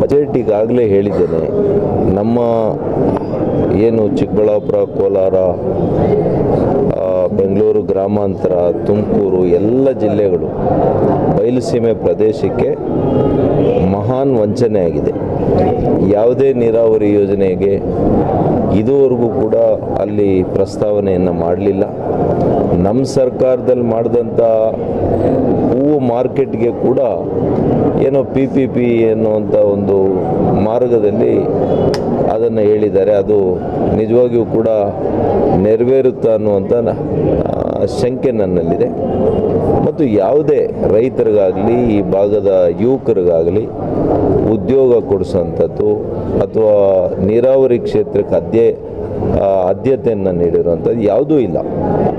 Budget ಈಗಾಗಲೇ ಹೇಳಿದ್ದೇನೆ, ನಮ್ಮ ಏನು ಚಿಕ್ಕಬಳ್ಳಾಪುರ, ಕೋಲಾರ ಬೆಂಗಳೂರು ಗ್ರಾಮಾಂತರ, ತುಮಕೂರು ಎಲ್ಲ ಜಿಲ್ಲೆಗಳು ಬಯಲುಸೀಮೆ ಪ್ರದೇಶಕ್ಕೆ ಮಹಾನ್ ವಂಚನೆ ಆಗಿದೆ ಯಾವುದೇ ನೀರಾವರಿ ಯೋಜನೆಗೆ ಇದುವರೆಗೂ ಕೂಡ ಅಲ್ಲಿ ಪ್ರಸ್ತಾವನೆಯನ್ನು ಮಾಡಲಿಲ್ಲ. ನಮ್ಮ ಸರ್ಕಾರದಲ್ಲಿ ಮಾಡಿದಂಥ ಹೂವು ಮಾರ್ಕೆಟ್ಗೆ ಕೂಡ ಏನೋ ಪಿ ಪಿ ಪಿ ಎನ್ನುವಂಥ ಒಂದು ಮಾರ್ಗದಲ್ಲಿ ಅದನ್ನು ಹೇಳಿದ್ದಾರೆ. ಅದು ನಿಜವಾಗಿಯೂ ಕೂಡ ನೆರವೇರುತ್ತಾ ಅನ್ನುವಂಥ ಶಂಕೆ ನನ್ನಲ್ಲಿದೆ. ಮತ್ತು ಯಾವುದೇ ರೈತರಿಗಾಗಲಿ ಈ ಭಾಗದ ಯುವಕರಿಗಾಗಲಿ ಉದ್ಯೋಗ ಕೊಡಿಸುವಂಥದ್ದು ಅಥವಾ ನೀರಾವರಿ ಕ್ಷೇತ್ರಕ್ಕೆ ಅದ್ಯ ಆ, ಆದ್ಯತೆಯನ್ನು ನೀಡಿರುವಂಥದ್ದು ಯಾವುದೂ ಇಲ್ಲ.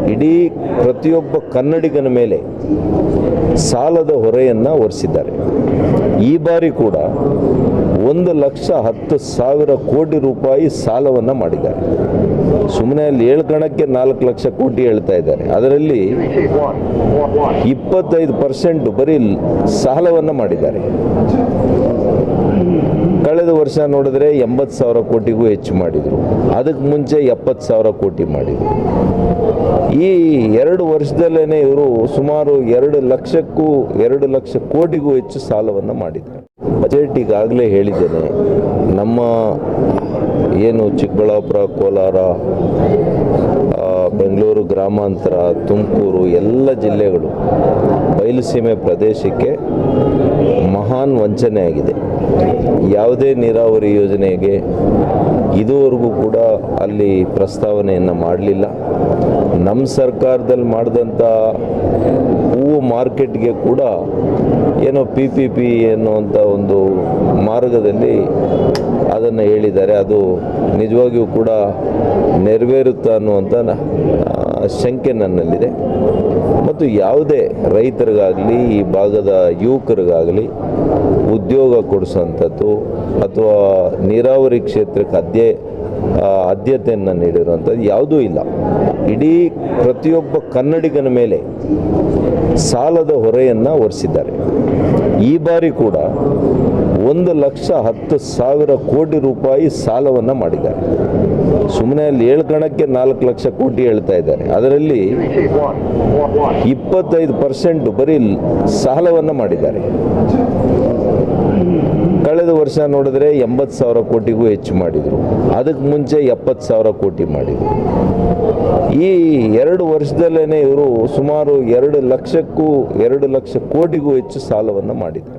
ಇಡೀ ಪ್ರತಿಯೊಬ್ಬ ಕನ್ನಡಿಗನ ಮೇಲೆ ಸಾಲದ ಹೊರೆಯನ್ನು ಹೊರಿಸಿದ್ದಾರೆ ಈ ಬಾರಿ ಕೂಡ ಒಂದು ಲಕ್ಷ ಹತ್ತು ಸಾವಿರ ಕೋಟಿ ರೂಪಾಯಿ ಸಾಲವನ್ನು ಮಾಡಿದ್ದಾರೆ. ಸುಮ್ಮನೆ ಅಲ್ಲಿ ಹೇಳ್ಕೊಳಕ್ಕೆ ನಾಲ್ಕು ಲಕ್ಷ ಕೋಟಿ ಹೇಳ್ತಾ ಇದ್ದಾರೆ. ಅದರಲ್ಲಿ ಇಪ್ಪತ್ತೈದು ಪರ್ಸೆಂಟ್ ಬರೀ ಸಾಲವನ್ನು ಮಾಡಿದ್ದಾರೆ. ಕಳೆದ ವರ್ಷ ನೋಡಿದ್ರೆ ಎಂಬತ್ತು ಸಾವಿರ ಕೋಟಿಗೂ ಹೆಚ್ಚು ಮಾಡಿದರು. ಅದಕ್ಕೆ ಮುಂಚೆ ಎಪ್ಪತ್ತು ಸಾವಿರ ಕೋಟಿ ಮಾಡಿದರು. ಈ ಎರಡು ವರ್ಷದಲ್ಲೇ ಇವರು ಸುಮಾರು ಎರಡು ಲಕ್ಷಕ್ಕೂ ಎರಡು ಲಕ್ಷ ಕೋಟಿಗೂ ಹೆಚ್ಚು ಸಾಲವನ್ನು ಮಾಡಿದ್ದಾರೆ. ಬಜೆಟ್ ಈಗಾಗಲೇ ಹೇಳಿದ್ದೇನೆ, ನಮ್ಮ ಏನು ಚಿಕ್ಕಬಳ್ಳಾಪುರ, ಕೋಲಾರ ಬೆಂಗಳೂರು ಗ್ರಾಮಾಂತರ, ತುಮಕೂರು ಎಲ್ಲ ಜಿಲ್ಲೆಗಳು ಬಯಲುಸೀಮೆ ಪ್ರದೇಶಕ್ಕೆ ಮಹಾನ್ ವಂಚನೆ ಆಗಿದೆ. ಯಾವುದೇ ನೀರಾವರಿ ಯೋಜನೆಗೆ ಇದುವರೆಗೂ ಕೂಡ ಅಲ್ಲಿ ಪ್ರಸ್ತಾವನೆಯನ್ನು ಮಾಡಲಿಲ್ಲ. ನಮ್ಮ ಸರ್ಕಾರದಲ್ಲಿ ಮಾಡಿದಂಥ ಮಾರ್ಕೆಟ್ಗೆ ಕೂಡ ಏನೋ ಪಿ ಪಿ ಪಿ ಎನ್ನುವಂಥ ಒಂದು ಮಾರ್ಗದಲ್ಲಿ ಅದನ್ನು ಹೇಳಿದ್ದಾರೆ. ಅದು ನಿಜವಾಗಿಯೂ ಕೂಡ ನೆರವೇರುತ್ತ ಅನ್ನುವಂಥ ಶಂಕೆ ನನ್ನಲ್ಲಿದೆ. ಮತ್ತು ಯಾವುದೇ ರೈತರಿಗಾಗಲಿ, ಈ ಭಾಗದ ಯುವಕರಿಗಾಗಲಿ, ಉದ್ಯೋಗ ಕೊಡಿಸೋಂಥದ್ದು ಅಥವಾ ನೀರಾವರಿ ಕ್ಷೇತ್ರಕ್ಕೆ ಅದ್ಯ ಆದ್ಯತೆಯನ್ನು ನೀಡಿರುವಂಥದ್ದು ಯಾವುದೂ ಇಲ್ಲ. ಇಡೀ ಪ್ರತಿಯೊಬ್ಬ ಕನ್ನಡಿಗನ ಮೇಲೆ ಸಾಲದ ಹೊರೆಯನ್ನು ಹೊರಿಸಿದ್ದಾರೆ ಈ ಬಾರಿ ಕೂಡ ಒಂದು ಲಕ್ಷ ಹತ್ತು ಸಾವಿರ ಕೋಟಿ ರೂಪಾಯಿ ಸಾಲವನ್ನು ಮಾಡಿದ್ದಾರೆ. ಸುಮ್ಮನೆ ಅಲ್ಲಿ ಹೇಳ್ಕೊಳಕ್ಕೆ ನಾಲ್ಕು ಲಕ್ಷ ಕೋಟಿ ಹೇಳ್ತಾ ಇದ್ದಾರೆ. ಅದರಲ್ಲಿ ಇಪ್ಪತ್ತೈದು ಪರ್ಸೆಂಟ್ ಬರೀ ಸಾಲವನ್ನು ಮಾಡಿದ್ದಾರೆ. ಕಳೆದ ವರ್ಷ ನೋಡಿದ್ರೆ ಎಂಬತ್ತು ಸಾವಿರ ಕೋಟಿಗೂ ಹೆಚ್ಚು ಮಾಡಿದರು. ಅದಕ್ಕೆ ಮುಂಚೆ ಎಪ್ಪತ್ತು ಸಾವಿರ ಕೋಟಿ ಮಾಡಿದರು. ಈ ಎರಡು ವರ್ಷದಲ್ಲೇ ಇವರು ಸುಮಾರು ಎರಡು ಲಕ್ಷಕ್ಕೂ ಎರಡು ಲಕ್ಷ ಕೋಟಿಗೂ ಹೆಚ್ಚು ಸಾಲವನ್ನು ಮಾಡಿದ್ದಾರೆ.